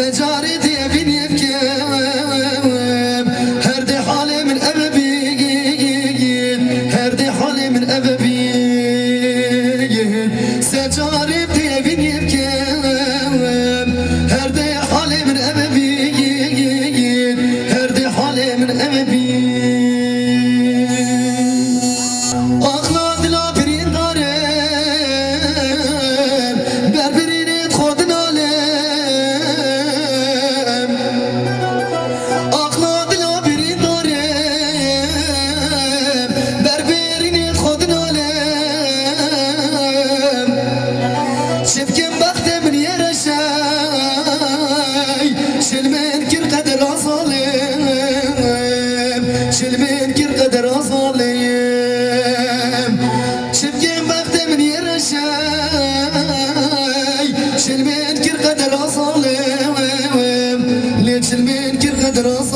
secari diye bin yevkem Her de halemin ebebi Her de halemin ebebi شفكم بخت من يرشاي شل من كل قدر أصليم شل من كل قدر أصليم شفكم بخت من يرشاي شل من كل قدر أصليم ليش شل من كل قدر أصليم